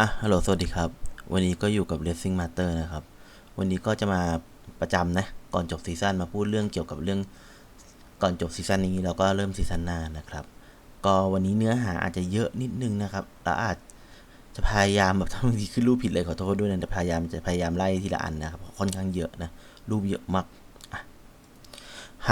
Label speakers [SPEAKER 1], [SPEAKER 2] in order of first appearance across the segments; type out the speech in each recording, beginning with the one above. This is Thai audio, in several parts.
[SPEAKER 1] อะ ฮัลโหล สวัสดีครับ วันนี้ก็อยู่กับ Racing Master นะครับ วันนี้ก็จะมาประจำนะ ก่อนจบซีซั่นมาพูดเรื่องเกี่ยวกับเรื่อง ก่อนจบซีซั่นนี้แล้วก็เริ่มซีซั่นหน้านะครับ ก็วันนี้เนื้อหาอาจจะเยอะนิดนึงนะครับแล้วอาจจะพยายามแบบถ้าบางทีขึ้นรูปผิดเลยขอโทษด้วยนะแต่พยายามจะพยายามไล่ทีละอันนะครับ ค่อนข้างเยอะนะ รูปเยอะมาก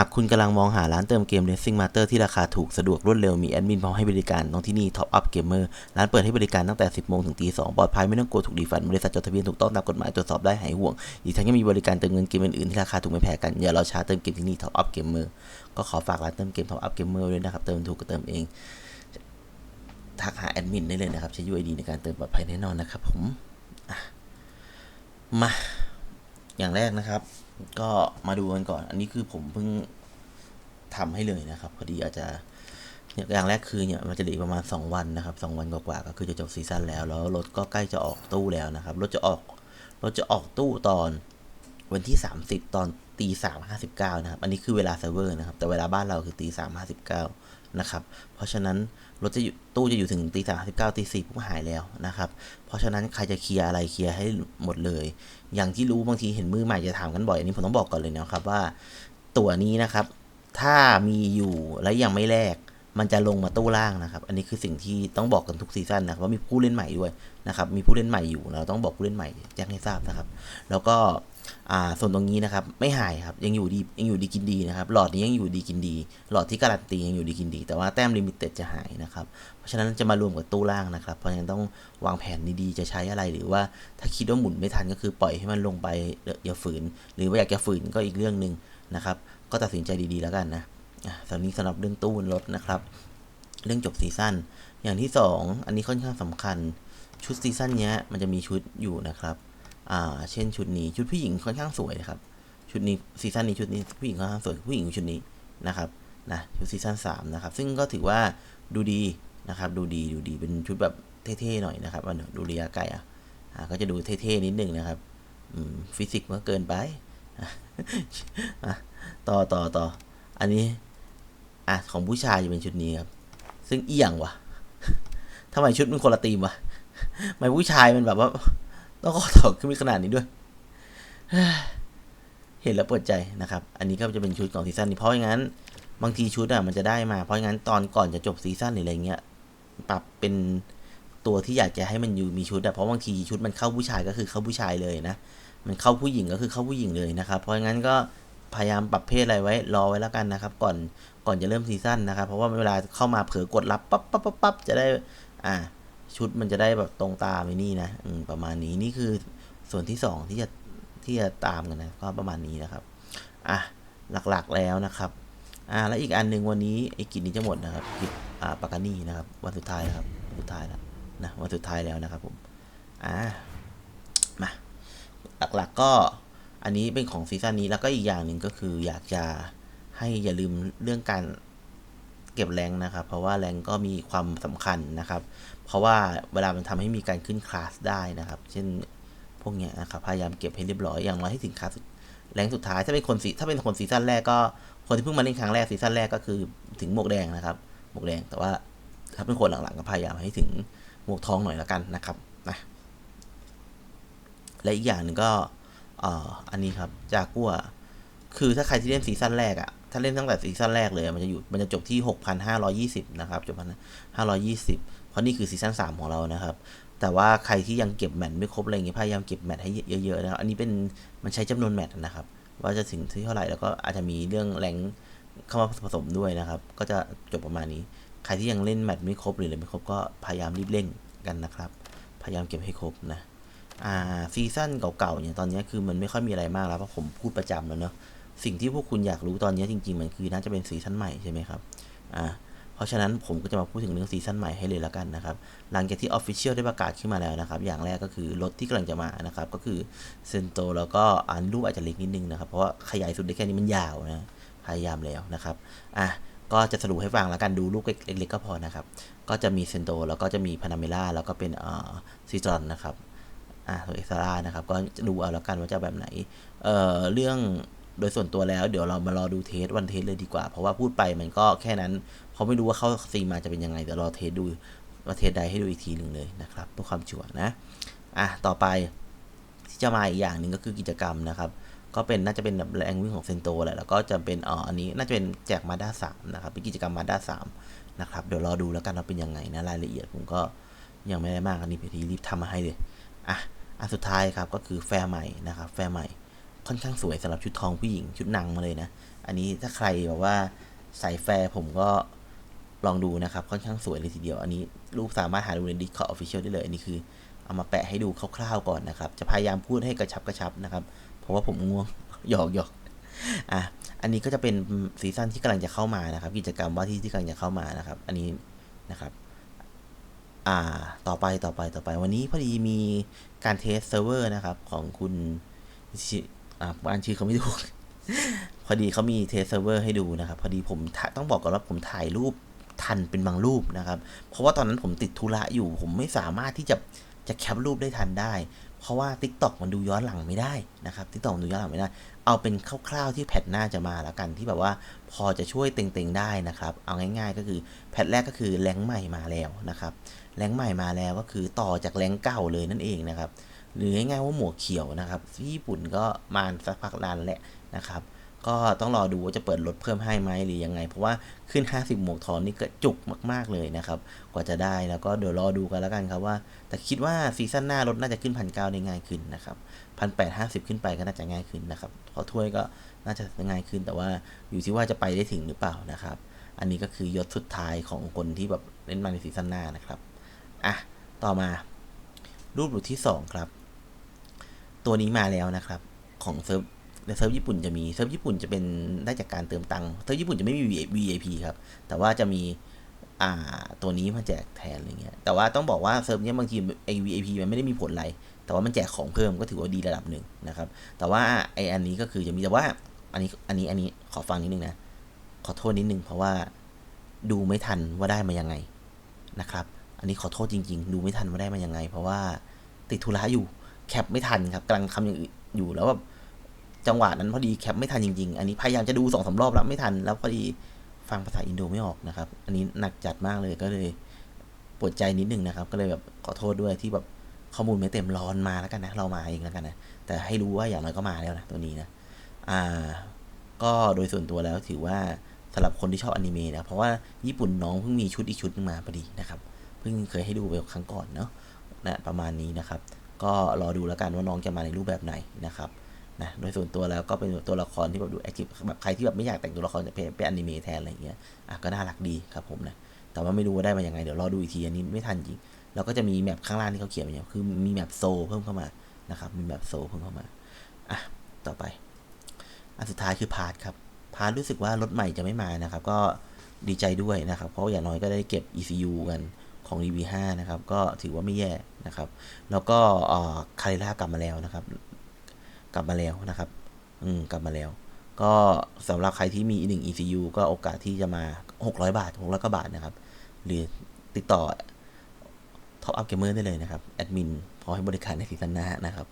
[SPEAKER 1] หากคุณกำลังมองหาร้านเติมเกม Racing Master ที่ราคาถูกสะดวกรวดเร็วมีแอดมินพร้อมให้บริการต้องที่นี่ Top Up Gamer ร้านเปิดให้บริการตั้งแต่ 10 โมงถึงตี2ปลอดภัยไม่ต้องกลัวถูกดีฟันบริษัทจดทะเบียนถูกต้องตามกฎหมายตรวจสอบได้หายห่วง อีกทั้งยังมีบริการเติมเงินเกมอื่นๆที่ราคาถูกไม่แพ้กันอย่ารอช้าเติมเกมที่นี่ Top Up Gamer ก็ขอฝากร้านเติมเกม Top Up Gamer ด้วยนะครับเติมถูกก็เติมเองทักหาแอดมินได้เลยนะครับใช้ UID ในการเติมปลอดภัยแน่นอนนะครับผมมา อย่างแรกนะครับ ก็มาดูกันก่อน อันนี้คือผมเพิ่งทำให้เลยนะครับพอดีอาจจะอย่างแรกคือเนี่ยมันจะเหลือประมาณ 2 วันนะครับ 2 วันกว่าๆก็คือจะจบซีซั่นแล้ว แล้วรถก็ใกล้จะออกตู้แล้วนะครับรถจะออกรถจะออกตู้ตอนวันที่ 30 ตอนตีสามห้าสิบเก้านะครับ อันนี้คือเวลาเซิร์ฟเวอร์นะครับ แต่เวลาบ้านเราคือตีสามห้าสิบเก้า นะครับ เพราะฉะนั้นรถจะอยู่ตู้จะอยู่ถึงตีสามสิบเก้าตีสี่ปุ๊บหายแล้วนะครับ เพราะฉะนั้นใครจะเคลียร์อะไรเคลียร์ให้หมดเลย อย่างที่รู้บางทีเห็นมือใหม่จะถามกันบ่อยอันนี้ผมต้องบอกก่อนเลยนะครับว่า ตัวนี้นะครับ ถ้ามีอยู่และยังไม่แลกมันจะลงมาตู้ล่างนะครับ อันนี้คือสิ่งที่ต้องบอกกันทุกซีซั่นนะครับว่ามีผู้เล่นใหม่ด้วยนะครับ มีผู้เล่นใหม่อยู่ เราต้องบอกผู้เล่นใหม่แจ้งให้ทราบนะครับ แล้วก็ อ่าส่วนตรงนี้นะครับไม่หายครับยังอยู่ดียังอยู่ดีกินดีนะครับหลอดนี้ยังอยู่ดีกินดี หลอดที่การันตียังอยู่ดีกินดี แต่ว่าแต้มลิมิเต็ดจะหายนะครับเพราะฉะนั้นจะมารวมกับตู้ล่างนะครับ เพราะฉะนั้นต้องวางแผนดีๆจะใช้อะไรหรือว่าถ้าคิดว่าหมุนไม่ทันก็คือปล่อยให้มันลงไปอย่าฝืน หรือว่าอยากจะฝืนก็อีกเรื่องหนึ่งนะครับก็ตัดสินใจดีๆแล้วกันนะอะสำหรับนี้สำหรับเรื่องตู้รถนะครับ เรื่องจบซีซั่นอย่างที่สองอันนี้ค่อนข้างสำคัญชุดซีซั่นนี้มันจะมีชุดอยู่นะครับ อ่า เช่นชุดนี้ชุดผู้หญิงค่อนข้างสวยนะครับชุดนี้ซีซั่นนี้ชุดนี้ผู้หญิงค่อนข้างสวยผู้หญิงชุดนี้นะครับนะชุดซีซั่นสามนะครับ ซึ่งก็ถือว่าดูดีนะครับ ดูดีดูดีเป็นชุดแบบเท่ๆหน่อยนะครับว่าดูระยะไกลอะก็จะดูเท่ๆนิดนึงนะครับฟิสิกส์มันก็เกินไปต่อต่อต่ออันนี้อะของผู้ชายจะเป็นชุดนี้ครับ ซึ่งเอียงวะทำไมชุดมันคนละตีมวะทำไมผู้ชายมันแบบว่า ต้องข้อต่อขึ้นมาขนาดนี้ด้วย เห็นแล้วปวดใจนะครับ อันนี้ก็จะเป็นชุดของซีซั่นนี้เพราะงั้น บางทีชุดอะมันจะได้มา เพราะงั้นตอนก่อนจะจบซีซั่นหรืออะไรเงี้ย ปรับเป็นตัวที่อยากจะให้มันอยู่มีชุดอะเพราะบางทีชุดมันเข้าผู้ชายก็คือเข้าผู้ชายเลยนะ มันเข้าผู้หญิงก็คือเข้าผู้หญิงเลยนะครับ เพราะงั้นก็พยายามปรับเพศอะไรไว้รอไว้แล้วกันนะครับ ก่อนก่อนจะเริ่มซีซั่นนะครับ เพราะว่าเวลาเข้ามาเผลอกดรับปั๊บปั๊บปั๊บปั๊บจะได้ อ่า ชุดมันจะได้แบบตรงตามไอ้นี่นะอืมประมาณนี้นี่คือส่วนที่สองที่จะที่จะตามกันนะก็ประมาณนี้นะครับอะหลักๆแล้วนะครับอ่าแล้วอีกอันหนึ่งวันนี้ไอ้กิจนี้จะหมดนะครับกิจอ่าปากานี่นะครับ วันสุดท้ายนะครับวันสุดท้ายแล้วนะวันสุดท้ายแล้วนะครับผมอ่ามาหลักๆก็อันนี้เป็นของซีซั่นนี้แล้วก็อีกอย่างหนึ่งก็คืออยากจะให้อย่าลืมเรื่องการเก็บแรงนะครับ เพราะว่าแรงก็มีความสำคัญนะครับ เพราะว่าเวลามันทำให้มีการขึ้นคลาสได้นะครับ เช่นพวกเนี้ยนะครับพยายามเก็บให้เรียบร้อยอย่างน้อยให้ถึงคลาสแรงสุดท้ายถ้าเป็นคนซีถ้าเป็นคนซีซั่นแรกก็คนที่เพิ่งมาเล่นครั้งแรกซีซั่นแรกก็คือถึงหมวกแดงนะครับหมวกแดงแต่ว่าถ้าเป็นคนหลังๆก็พยายามให้ถึงหมวกทองหน่อยละกันนะครับนะและอีกอย่างหนึ่งก็อันนี้ครับจากกัวคือถ้าใครที่เล่นซีซั่นแรกอะถ้าเล่นตั้งแต่ซีซั่นแรกเลยมันจะอยู่มันจะจบที่ 6,520 นะครับจบพันห้าร้อยยี่สิบ ราะนี่คือซีซั่นสามของเรานะครับ แต่ว่าใครที่ยังเก็บแมตช์ไม่ครบอะไรอย่างเงี้ยพยายามเก็บแมตช์ให้เยอะๆนะครับอันนี้เป็นมันใช้จำนวนแมตช์นะครับ ว่าจะถึงที่เท่าไหร่แล้วก็อาจจะมีเรื่องแรงเข้ามาผสมด้วยนะครับ ก็จะจบประมาณนี้ ใครที่ยังเล่นแมตช์ไม่ครบหรืออะไรไม่ครบก็พยายามรีบเล่นกันนะครับ พยายามเก็บให้ครบนะอ่าซีซั่นเก่าๆเนี่ยตอนนี้คือมันไม่ค่อยมีอะไรมากแล้วเพราะผมพูดประจำแล้วเนาะสิ่งที่พวกคุณอยากรู้ตอนนี้จริง ๆ มันคือน่าจะเป็นซีซั่นใหม่ใช่ไหมครับอ่า เพราะฉะนั้นผมก็จะมาพูดถึงเรื่องซีซั่นใหม่ให้เลยล้วกันนะครับ หลังจากที่ Official ได้ประกาศขึ้นมาแล้วนะครับ อย่างแรกก็คือรถที่กำลังจะมานะครับ ก็คือเซนโตแล้วก็อันรูปอาจจะเล็กนิดนึงนะครับ เพราะว่าขยายสุดได้แค่นี้มันยาวนะ พยายามแล้วนะครับ อะ ก็จะสรุปให้ฟังแล้วกันดูรูปเล็กๆก็พอนะครับ ก็จะมีเซนโตแล้วก็จะมีพานาเมล่าแล้วก็เป็นอ่าซีตรอนนะครับ อ่าตัวเอ็กซ์รานะครับ ก็ดูเอาแล้วกันว่าจะแบบไหน เอ่อ เรื่อง โดยส่วนตัวแล้วเดี๋ยวเรามารอดูเทสวันเทสเลยดีกว่า เพราะว่าพูดไปมันก็แค่นั้นเพราะไม่รู้ว่าเข้าซีมาจะเป็นยังไงเดี๋ยวรอเทสดูประเทศใดให้ดูอีกทีหนึ่งเลยนะครับเพื่อความชัวร์นะอะต่อไปที่จะมาอีกอย่างหนึ่งก็คือกิจกรรมนะครับก็เป็นน่าจะเป็นแบบแรงวิ่งของเซนโตแหละแล้วก็จะเป็นอ๋ออันนี้น่าจะเป็นแจกมาด้าสามนะครับเป็นกิจกรรมมาด้าสามนะครับเดี๋ยวรอดูแล้วกันว่าเป็นยังไงนะรายละเอียดผมก็ยังไม่ได้มากอันนี้พี่ทีรีบทำมาให้เลยอะอันสุดท้ายครับก็คือแฟร์ใหม่นะครับแฟร์ใหม่ ค่อนข้างสวยสำหรับชุดทองผู้หญิงชุดนางมาเลยนะ อันนี้ถ้าใครแบบว่าใส่แฟร์ผมก็ลองดูนะครับ ค่อนข้างสวยเลยทีเดียว อันนี้รูปสามารถหาดูใน Discord Official ได้เลย อันนี้คือเอามาแปะให้ดูคร่าวๆก่อนนะครับ จะพยายามพูดให้กระชับกระชับนะครับ เพราะว่าผมง่วงหยอกหยอกอะอันนี้ก็จะเป็นซีซั่นที่กำลังจะเข้ามานะครับ กิจกรรมว่าที่ที่กำลังจะเข้ามานะครับ อันนี้นะครับอ่าต่อไปต่อไปต่อไปวันนี้พอดีมีการเทสเซิร์ฟเวอร์นะครับของคุณชิ อ่าอ่านชื่อเขาไม่ถูกพอดีเขามีเทสเซิร์เวอร์ให้ดูนะครับ พอดีผมต้องบอกก่อนว่าผมถ่ายรูปทันเป็นบางรูปนะครับ เพราะว่าตอนนั้นผมติดธุระอยู่ ผมไม่สามารถที่จะจะแคปรูปได้ทันได้ เพราะว่า Tik t o อกมันดูย้อนหลังไม่ได้นะครับ Tik t o อกมันดูย้อนหลังไม่ได้ เอาเป็นคร่าวๆที่แพทหน้าจะมาแล้วกันที่แบบว่าพอจะช่วยเต็งๆได้นะครับ เอาง่ายๆก็คือแพทแรกก็คือแรงใหม่มาแล้วนะครับแรงใหม่มาแล้วก็คือต่อจากแรงเก่าเลยนั่นเองนะครับ หรือง่ายๆว่าหมวกเขียวนะครับที่ญี่ปุ่นก็มาสักพักนานแหละนะครับ ก็ต้องรอดูว่าจะเปิดลดเพิ่มให้ไหมหรือยังไง เพราะว่าขึ้น 50 หมวกทองนี่ก็จุกมาก ๆเลยนะครับ กว่าจะได้แล้วก็เดี๋ยวรอดูกันแล้วกันครับว่า แต่คิดว่าซีซั่นหน้ารถน่าจะขึ้นพันเก้าได้ง่ายขึ้นนะครับพันแปดห้าสิบขึ้นไปก็น่าจะง่ายขึ้นนะครับเพอถ้วยก็น่าจะง่ายขึ้น แต่ว่าอยู่ที่ว่าจะไปได้ถึงหรือเปล่านะครับ อันนี้ก็คือยศสุดท้ายของคนที่แบบเล่นมาในซีซั่นหน้านะครับอะต่อมารูปหลุดที่สองครับ ตัวนี้มาแล้วนะครับ ของเซิร์ฟในเซิร์ฟญี่ปุ่นจะมีเซิร์ฟญี่ปุ่นจะเป็นได้จากการเติมตังค์เซิร์ฟญี่ปุ่นจะไม่มี VIP ครับ แต่ว่าจะมีอ่าตัวนี้มาแจกแทนอะไรเงี้ย แต่ว่าต้องบอกว่าเซิร์ฟเนี้ยบางทีไอ้ VIP มันไม่ได้มีผลอะไร แต่ว่ามันแจกของเพิ่มก็ถือว่าดีระดับหนึ่งนะครับ แต่ว่าไออันนี้ก็คือจะมีแต่ว่าอันนี้อันนี้อันนี้ขอฟังนิดนึงนะ ขอโทษนิดนึงเพราะว่าดูไม่ทันว่าได้มายังไงนะครับ อันนี้ขอโทษจริง ๆ ดูไม่ทันว่าได้มายังไง เพราะว่าติดธุระอยู่ แคปไม่ทันครับกำลังทำอย่างอื่นอยู่แล้วแบบจังหวะนั้นพอดีแคปไม่ทันจริงๆ อันนี้พยายามจะดูสองสารอบแล้วไม่ทัน แล้วพอดีฟังภาษาอินโดไม่ออกนะครับ อันนี้หนักจัดมากเลยก็เลยปวดใจนิดนึงนะครับ ก็เลยแบบขอโทษด้วยที่แบบข้อมูลไม่เต็มร้อนมาแล้วกันนะ เรามาเองแล้วกันนะ แต่ให้รู้ว่าอย่างน้อยก็มาแล้วนะตัวนี้นะ อ่า ก็โดยส่วนตัวแล้วถือว่าสำหรับคนที่ชอบอนิเมะนะ เพราะว่าญี่ปุ่นน้องเพิ่งมีชุดอีกชุดนึงมาพอดีนะครับ เพิ่งเคยให้ดูไปครั้งก่อนเนาะนะประมาณนี้นะครับ ก็รอดูแล้วกันว่าน้องจะมาในรูปแบบไหนนะครับนะโดยส่วนตัวแล้วก็เป็นตัวละครที่แบบดูแอคทีฟแบบใครที่แบบไม่อยากแต่งตัวละครจะเป็นเป็นอนิเมะแทนอะไรอย่างเงี้ยอะก็น่ารักดีครับผมนะแต่ว่าไม่รู้ว่าได้มายังไงเดี๋ยวรอดูอีกทีอันนี้ไม่ทันจริงแล้วก็จะมีแมปข้างล่างที่เขาเขียนไว้เนี่ยคือมีแมปโซเพิ่มเข้ามานะครับมีแมปโซเพิ่มเข้ามาอะต่อไปอันสุดท้ายคือพาร์ทครับพาร์ทรู้สึกว่ารถใหม่จะไม่มานะครับ ก็ดีใจด้วยนะครับ เพราะอย่างน้อยก็ได้เก็บ ECU กัน ของ DB5 นะครับ ก็ถือว่าไม่แย่นะครับ แล้วก็คาริล่ากลับมาแล้วนะครับ กลับมาแล้วนะครับ อืม กลับมาแล้ว ก็สำหรับใครที่มีอีกหนึ่ง ECU ก็โอกาสที่จะมา 600 บาท600กว่าบาทนะครับ หรือติดต่อ Top Up Gamer ได้เลยนะครับ แอดมินพอให้บริการในซีซั่นหน้านะครับ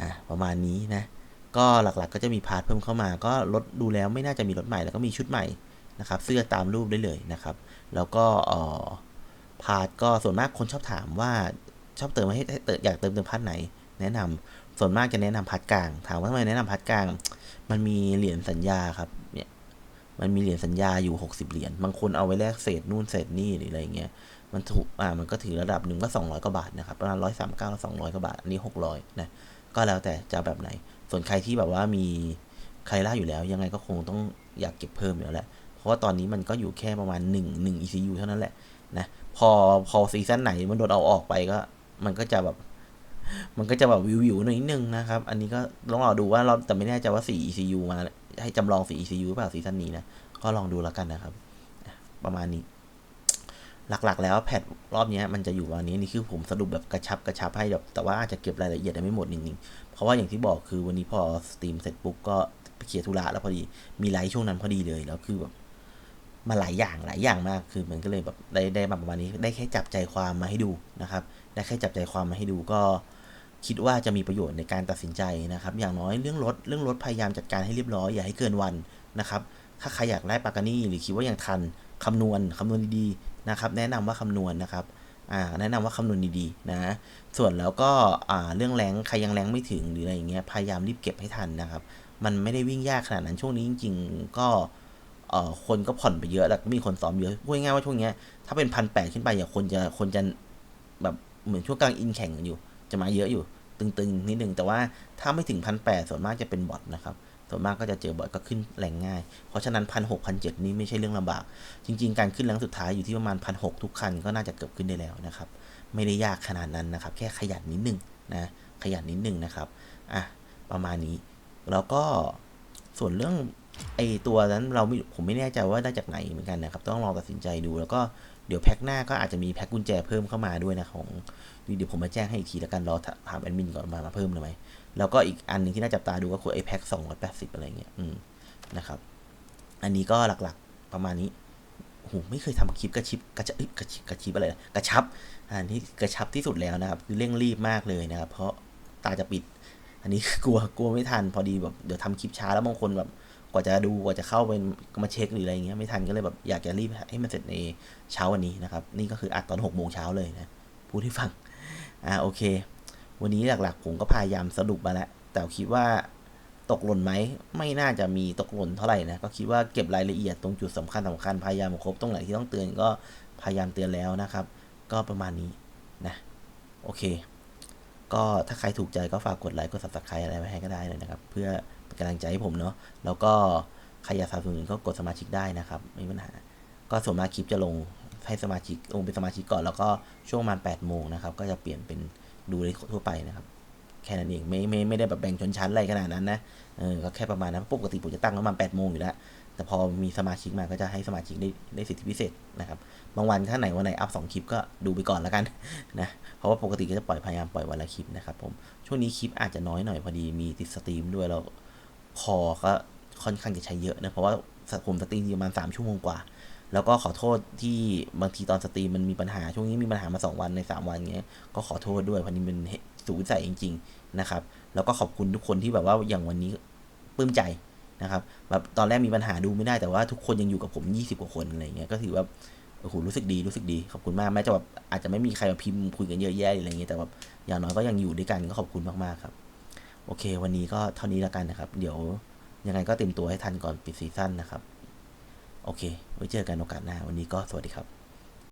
[SPEAKER 1] อ่าประมาณนี้นะ ก็หลักๆก็จะมีพาร์ทเพิ่มเข้ามา ก็รถดูแล้วไม่น่าจะมีรถใหม่ แล้วก็มีชุดใหม่นะครับ เสื้อตามรูปได้เลยนะครับ แล้วก็เอ่อ พาร์ทก็ส่วนมากคนชอบถามว่าชอบเติมให้ให้เติมอยากเติมเติมพาร์ทไหน แนะนำส่วนมากจะแนะนำพาร์ทกลาง ถามว่าทำไมแนะนำพาร์ทกลาง มันมีเหรียญสัญญาครับเนี่ยมันมีเหรียญสัญญาอยู่60เหรียญบางคนเอาไว้แลกเศษนู่นเศษนี่หรืออะไรเงี้ยมันถูกอ่ามันก็ถือระดับหนึ่งก็200กว่าบาทนะครับประมาณ139แล้ว200กว่าบาทอันนี้600นะก็แล้วแต่จะแบบไหน ส่วนใครที่แบบว่ามีใครล่าอยู่แล้ว ยังไงก็คงต้องอยากเก็บเพิ่มอยู่แล้วแหละเพราะว่าตอนนี้มันก็อยู่แค่ประมาณ1 1 ECU เท่านั้นแหละนะ พอพอซีซั่นไหนมันโดนเอาออกไปก็ มันก็จะแบบ มันก็จะแบบวิววิวหน่อยนิดนึงนะครับ อันนี้ก็ต้องรอดูว่าเราแต่ไม่แน่ใจว่า4 ECU มาให้จำลอง4 ECU หรือเปล่าซีซั่นนี้นะ ก็ลองดูแล้วกันนะครับ ประมาณนี้ หลักๆ แล้วแพทรอบนี้มันจะอยู่วันนี้นี่คือผมสรุปแบบกระชับกระชับให้แบบแต่ว่าอาจจะเก็บรายละเอียดได้ไม่หมดจริงๆเพราะว่าอย่างที่บอกคือวันนี้พอสตรีมเสร็จปุ๊บก็ไปเคลียร์ธุระแล้วพอดีมีไลฟ์ช่วงนั้นพอดีเลยแล้วคือแบบ มาหลายอย่างหลายอย่างมากคือมันก็เลยแบบได้ได้ประมาณนี้ ได้แค่จับใจความมาให้ดูนะครับ ได้แค่จับใจความมาให้ดูก็คิดว่าจะมีประโยชน์ในการตัดสินใจนะครับ อย่างน้อยเรื่องรถเรื่องรถพยายามจัดการให้เรียบร้อยอย่าให้เกินวันนะครับ ถ้าใครอยากได้ปากานี่หรือคิดว่ายังทันคำนวณคำนวณดีๆนะครับ แนะนำว่าคำนวณนะครับอ่าแนะนำว่าคำนวณดีๆนะส่วนแล้วก็อ่าเรื่องแรงใครยังแรงไม่ถึงหรืออะไรอย่างเงี้ยพยายามรีบเก็บให้ทันนะครับ มันไม่ได้วิ่งยากขนาดนั้นช่วงนี้จริง ๆ ก็ เอ่อคนก็ผ่อนไปเยอะแล้วก็มีคนซ้อมเยอะพูดง่ายๆว่าช่วงเนี้ยถ้าเป็นพันแปดขึ้นไปอย่าคนจะคนจะแบบเหมือนช่วงกลางอินแข่งกันอยู่ จะมาเยอะอยู่ ตึงๆนิดนึงแต่ว่าถ้าไม่ถึงพันแปดส่วนมากจะเป็นบอทนะครับส่วนมากก็จะเจอบอทก็ขึ้นแรงง่าย เพราะฉะนั้นพันหกพันเจ็ดนี่ไม่ใช่เรื่องลำบาก จริง ๆ การขึ้นแรงสุดท้ายอยู่ที่ประมาณพันหกทุกคันก็น่าจะเกือบขึ้นได้แล้วนะครับ ไม่ได้ยากขนาดนั้นนะครับ แค่ขยันนิดนึงนะขยันนิดนึงนะครับอะประมาณนี้ แล้วก็ส่วนเรื่อง ไอตัวนั้นเราไม่ผมไม่แน่ใจว่าได้จากไหนเหมือนกันนะครับ ต้องลองตัดสินใจดู แล้วก็เดี๋ยวแพ็คหน้าก็อาจจะมีแพ็คกุญแจเพิ่มเข้ามาด้วยนะของเดี๋ยวผมมาแจ้งให้อีกทีแล้วกันรอถามแอดมินก่อนมามาเพิ่มหรือไหมแล้วก็อีกอันหนึงที่น่าจับตาดูก็คือไอแพ็คสองร้อยแปดสิบอะไรเงี้ยอืมนะครับ อันนี้ก็หลักๆประมาณนี้โอ้โหไม่เคยทำคลิปกระชิบกระชับกระชิบกระชิบอะไรกระชับอันนี้กระชับที่สุดแล้วนะครับคือเร่งรีบมากเลยนะครับ เพราะตาจะปิด อันนี้กลัวกลัวไม่ทันพอดีแบบเดี๋ยวทำคลิปช้าแล้วบางคนแบบ กว่าจะดูกว่าจะเข้าไปมาเช็คหรืออะไรเงี้ยไม่ทันก็เลยแบบอยากจะรีบให้มันเสร็จในเช้าวันนี้นะครับ นี่ก็คืออัดตอนหกโมงเช้าเลยนะพูดให้ฟังอ่าโอเค วันนี้หลักๆ ผมก็พยายามสรุปมาแล้ว แต่คิดว่าตกหล่นไหมไม่น่าจะมีตกหล่นเท่าไหร่นะก็คิดว่าเก็บรายละเอียดตรงจุดสำคัญสำคัญพยายามครบตรงไหนที่ต้องเตือนก็พยายามเตือนแล้วนะครับ ก็ประมาณนี้นะโอเค ก็ถ้าใครถูกใจก็ฝากกดไลค์กด subscribe อะไรไว้ให้ก็ได้เลยนะครับ เพื่อ กำลังใจให้ผมเนาะแล้วก็ใครอยากสนับสนุนก็กดสมาชิกได้นะครับไม่มีปัญหา ก็ส่วนมากคลิปจะลงให้สมาชิกลงเป็นสมาชิกก่อนแล้วก็ช่วงประมาณ8โมงนะครับก็จะเปลี่ยนเป็นดูได้ทั่วไปนะครับแค่นั้นเองไม่ไม่ไม่ได้แบบแบ่งชนชั้นอะไรขนาดนั้นนะเออก็แค่ประมาณนั้นปกติผมจะตั้งประมาณ8โมงอยู่แล้วแต่พอมีสมาชิกมาก็จะให้สมาชิกได้ได้สิทธิพิเศษนะครับบางวันถ้าไหนวันไหนอัพสองคลิปก็ดูไปก่อนแล้วกันนะเพราะว่าปกติก็จะปล่อยพยายามปล่อยวันละคลิปนะครับผมช่วงนี้คลิปอาจจะน้อยหน่อยพอดีมีติดสตรีมด้วยแล้ว คอก็ค่อนข้างจะใช้เยอะนะ เพราะว่าผมสตรีมประมาณ3ชั่วโมงกว่า แล้วก็ขอโทษที่บางทีตอนสตรีมมันมีปัญหา ช่วงนี้มีปัญหามา 2 วันใน 3 วันเงี้ย ก็ขอโทษด้วยพราะนี้เป็นสูตรวิสัยจริง ๆ นะครับ แล้วก็ขอบคุณทุกคนที่แบบว่าอย่างวันนี้ปลื้มใจนะครับ แบบตอนแรกมีปัญหาดูไม่ได้แต่ว่าทุกคนยังอยู่กับผม 20 กว่าคนอะไรเงี้ย ก็ถือว่าโอ้โหรู้สึกดีรู้สึกดีขอบคุณมากแม้จะแบบอาจจะไม่มีใครมาพิมพ์คุยกันเยอะแยะอะไรเงี้ยแต่แบบอย่างน้อยก็ยังอยู่ด้วยกันก็ขอบคุณมากๆครับ โอเค วันนี้ก็เท่านี้แล้วกันนะครับ เดี๋ยวยังไงก็เตรียมตัวให้ทันก่อนปิดซีซั่นนะครับ โอเค ไว้เจอกันโอกาสหน้า วันนี้ก็สวัสดีครับ